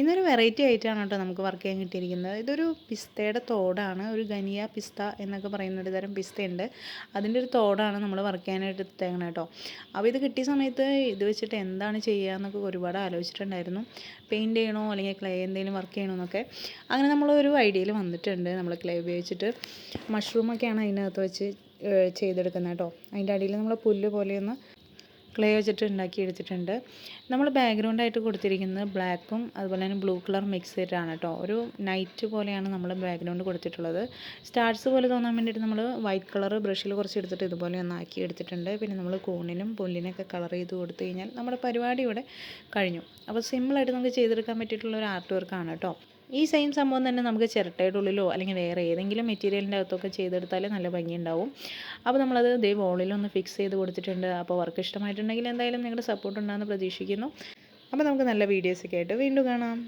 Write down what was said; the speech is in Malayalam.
ഇന്നൊരു വെറൈറ്റി ആയിട്ടാണ് കേട്ടോ നമുക്ക് വർക്ക് ചെയ്യാൻ കിട്ടിയിരിക്കുന്നത്. ഇതൊരു പിസ്തയുടെ തോടാണ്. ഒരു ഗനിയ പിസ്ത എന്നൊക്കെ പറയുന്ന ഒരു തരം പിസ്തയുണ്ട്. അതിന്റെ ഒരു തോടാണ് നമ്മൾ വർക്ക് ചെയ്യാനായിട്ട് എടുത്തേക്കണം കേട്ടോ. അപ്പോൾ ഇത് കിട്ടിയ സമയത്ത് ഇത് വെച്ചിട്ട് എന്താണ് ചെയ്യുക എന്നൊക്കെ ഒരുപാട് ആലോചിച്ചിട്ടുണ്ടായിരുന്നു. പെയിന്റ് ചെയ്യണോ അല്ലെങ്കിൽ ക്ലേ എന്തെങ്കിലും വർക്ക് ചെയ്യണോ എന്നൊക്കെ. അങ്ങനെ നമ്മളൊരു ഐഡിയയിൽ വന്നിട്ടുണ്ട്. നമ്മൾ ക്ലേ ഉപയോഗിച്ചിട്ട് മഷ്റൂമൊക്കെയാണ് അതിനകത്ത് വെച്ച് ചെയ്തെടുക്കുന്നത് കേട്ടോ. അതിന്റെ അടിയിൽ നമ്മൾ പുല്ല് പോലെയൊന്ന് ക്ലേ വെച്ചിട്ട് ഉണ്ടാക്കി എടുത്തിട്ടുണ്ട്. നമ്മൾ ബാക്ക്ഗ്രൗണ്ടായിട്ട് കൊടുത്തിരിക്കുന്നത് ബ്ലാക്കും അതുപോലെ തന്നെ ബ്ലൂ കളർ മിക്സ് ചെയ്തിട്ടാണ് കേട്ടോ. ഒരു നൈറ്റ് പോലെയാണ് നമ്മൾ ബാക്ക്ഗ്രൗണ്ട് കൊടുത്തിട്ടുള്ളത്. സ്റ്റാർസ് പോലെ തോന്നാൻ വേണ്ടിയിട്ട് നമ്മൾ വൈറ്റ് കളർ ബ്രഷിൽ കുറച്ച് എടുത്തിട്ട് ഇതുപോലെ ഒന്ന് ആക്കി എടുത്തിട്ടുണ്ട്. പിന്നെ നമ്മൾ കൂണിനും പുല്ലിനൊക്കെ കളർ ചെയ്ത് കൊടുത്തു കഴിഞ്ഞാൽ നമ്മുടെ പരിപാടി ഇവിടെ കഴിഞ്ഞു. അപ്പോൾ സിമ്പിളായിട്ട് നമുക്ക് ചെയ്തെടുക്കാൻ പറ്റിയിട്ടുള്ള ഒരു ആർട്ട് വർക്കാണ് കേട്ടോ. ഈ സെയിം സംഭവം തന്നെ നമുക്ക് ചിരട്ടയുടെ ഉള്ളിലോ അല്ലെങ്കിൽ വേറെ ഏതെങ്കിലും മെറ്റീരിയലിന്റെ അകത്തൊക്കെ ചെയ്തെടുത്താൽ നല്ല ഭംഗിയുണ്ടാവും. അപ്പോൾ നമ്മളത് ദേ വോളിലൊന്ന് ഫിക്സ് ചെയ്ത് കൊടുത്തിട്ടുണ്ട്. അപ്പോൾ വർക്ക് ഇഷ്ടമായിട്ടുണ്ടെങ്കിൽ എന്തായാലും നിങ്ങളുടെ സപ്പോർട്ട് ഉണ്ടാകുമെന്ന് പ്രതീക്ഷിക്കുന്നു. അപ്പോൾ നമുക്ക് നല്ല വീഡിയോസൊക്കെ ആയിട്ട് വീണ്ടും കാണാം.